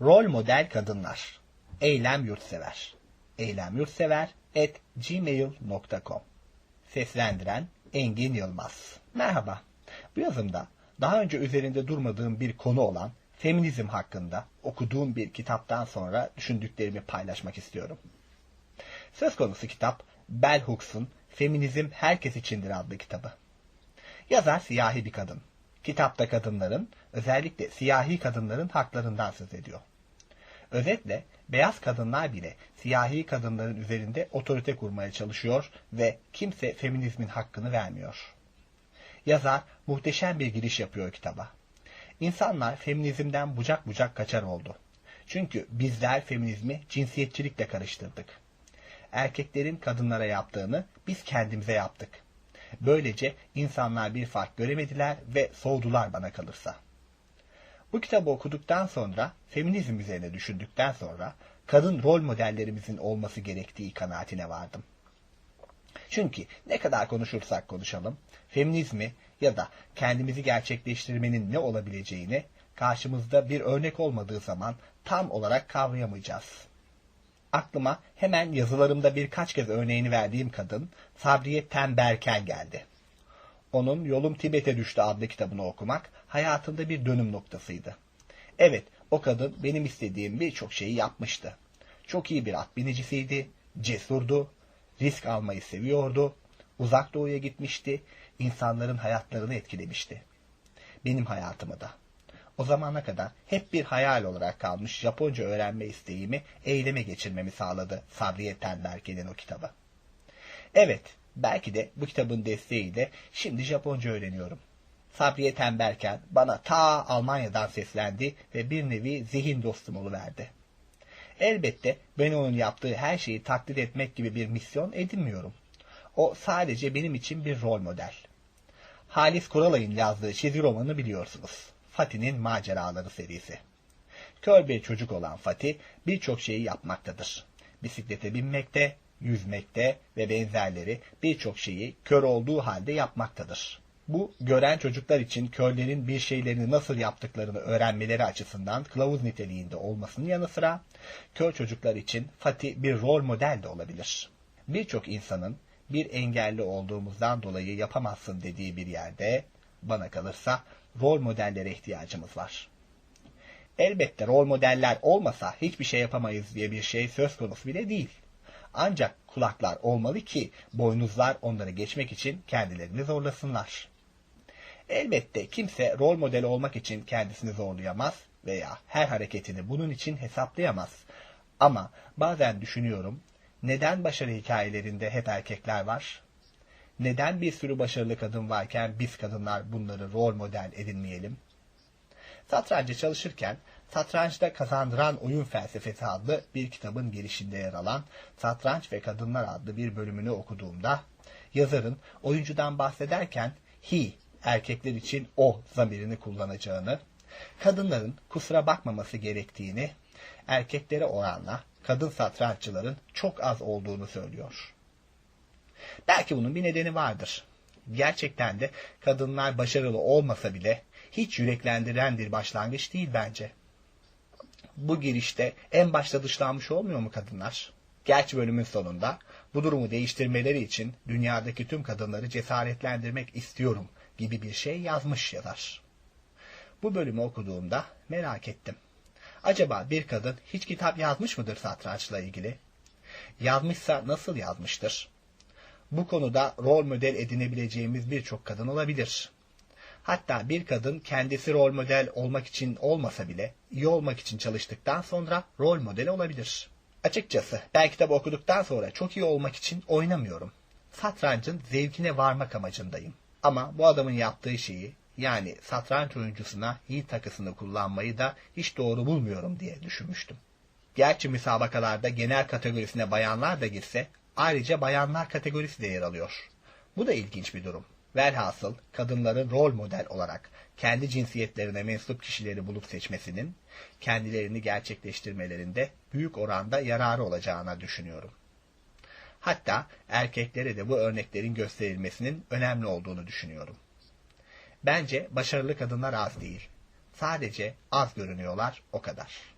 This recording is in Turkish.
Rol model kadınlar. Eylem yurtsever. Eylem yurtsever at gmail.com Seslendiren Engin Yılmaz. Merhaba. Bu yazımda daha önce üzerinde durmadığım bir konu olan feminizm hakkında okuduğum bir kitaptan sonra düşündüklerimi paylaşmak istiyorum. Söz konusu kitap Bell Hooks'un Feminizm Herkes İçindir adlı kitabı. Yazar siyahi bir kadın. Kitapta kadınların, özellikle siyahi kadınların haklarından söz ediyor. Özetle beyaz kadınlar bile siyahi kadınların üzerinde otorite kurmaya çalışıyor ve kimse feminizmin hakkını vermiyor. Yazar muhteşem bir giriş yapıyor kitaba. İnsanlar feminizmden bucak bucak kaçar oldu. Çünkü bizler feminizmi cinsiyetçilikle karıştırdık. Erkeklerin kadınlara yaptığını biz kendimize yaptık. Böylece insanlar bir fark göremediler ve soğudular bana kalırsa. Bu kitabı okuduktan sonra, feminizm üzerine düşündükten sonra kadın rol modellerimizin olması gerektiği kanaatine vardım. Çünkü ne kadar konuşursak konuşalım, feminizmi ya da kendimizi gerçekleştirmenin ne olabileceğini karşımızda bir örnek olmadığı zaman tam olarak kavrayamayacağız. Aklıma hemen yazılarımda birkaç kez örneğini verdiğim kadın Sabriye Temberken geldi. Onun Yolum Tibet'e düştü adlı kitabını okumak hayatında bir dönüm noktasıydı. Evet, o kadın benim istediğim birçok şeyi yapmıştı. Çok iyi bir at binicisiydi, cesurdu, risk almayı seviyordu, uzak doğuya gitmişti, insanların hayatlarını etkilemişti. Benim hayatımı da. O zamana kadar hep bir hayal olarak kalmış Japonca öğrenme isteğimi eyleme geçirmemi sağladı Sabriye Tenberken'in o kitabı. Evet, belki de bu kitabın desteğiyle şimdi Japonca öğreniyorum. Sabriye Temberken bana ta Almanya'dan seslendi ve bir nevi zihin dostum oluverdi. Elbette ben onun yaptığı her şeyi taklit etmek gibi bir misyon edinmiyorum. O sadece benim için bir rol model. Halis Kuralay'ın yazdığı çizgi romanı biliyorsunuz. Fatih'in Maceraları serisi. Kör bir çocuk olan Fatih birçok şeyi yapmaktadır. Bisiklete binmekte, yüzmekte ve benzerleri birçok şeyi kör olduğu halde yapmaktadır. Bu gören çocuklar için körlerin bir şeylerini nasıl yaptıklarını öğrenmeleri açısından kılavuz niteliğinde olmasının yanı sıra kör çocuklar için Fatih bir rol model de olabilir. Birçok insanın bir engelli olduğumuzdan dolayı yapamazsın dediği bir yerde bana kalırsa rol modellere ihtiyacımız var. Elbette rol modeller olmasa hiçbir şey yapamayız diye bir şey söz konusu bile değil. Ancak kulaklar olmalı ki boynuzlar onları geçmek için kendilerini zorlasınlar. Elbette kimse rol model olmak için kendisini zorlayamaz veya her hareketini bunun için hesaplayamaz. Ama bazen düşünüyorum, neden başarı hikayelerinde hep erkekler var? Neden bir sürü başarılı kadın varken biz kadınlar bunları rol model edinmeyelim? Satrancı çalışırken Satrançta Kazandıran Oyun Felsefesi adlı bir kitabın girişinde yer alan Satranç ve Kadınlar adlı bir bölümünü okuduğumda yazarın oyuncudan bahsederken he erkekler için o zamirini kullanacağını, kadınların kusura bakmaması gerektiğini, erkeklere oranla kadın satranççıların çok az olduğunu söylüyor. Belki bunun bir nedeni vardır. Gerçekten de kadınlar başarılı olmasa bile hiç yüreklendiren bir başlangıç değil bence. Bu girişte en başta dışlanmış olmuyor mu kadınlar? Gerçi bölümün sonunda bu durumu değiştirmeleri için dünyadaki tüm kadınları cesaretlendirmek istiyorum gibi bir şey yazmış yazar. Bu bölümü okuduğumda merak ettim. Acaba bir kadın hiç kitap yazmış mıdır satrançla ilgili? Yazmışsa nasıl yazmıştır? Bu konuda rol model edinebileceğimiz birçok kadın olabilir. Hatta bir kadın kendisi rol model olmak için olmasa bile iyi olmak için çalıştıktan sonra rol model olabilir. Açıkçası ben kitabı okuduktan sonra çok iyi olmak için oynamıyorum. Satrancın zevkine varmak amacındayım. Ama bu adamın yaptığı şeyi yani satranç oyuncusuna iyi takısını kullanmayı da hiç doğru bulmuyorum diye düşünmüştüm. Gerçi müsabakalarda genel kategorisine bayanlar da girse ayrıca bayanlar kategorisi de yer alıyor. Bu da ilginç bir durum. Velhasıl kadınların rol model olarak kendi cinsiyetlerine mensup kişileri bulup seçmesinin kendilerini gerçekleştirmelerinde büyük oranda yararı olacağına düşünüyorum. Hatta erkeklere de bu örneklerin gösterilmesinin önemli olduğunu düşünüyorum. Bence başarılı kadınlar az değil. Sadece az görünüyorlar o kadar.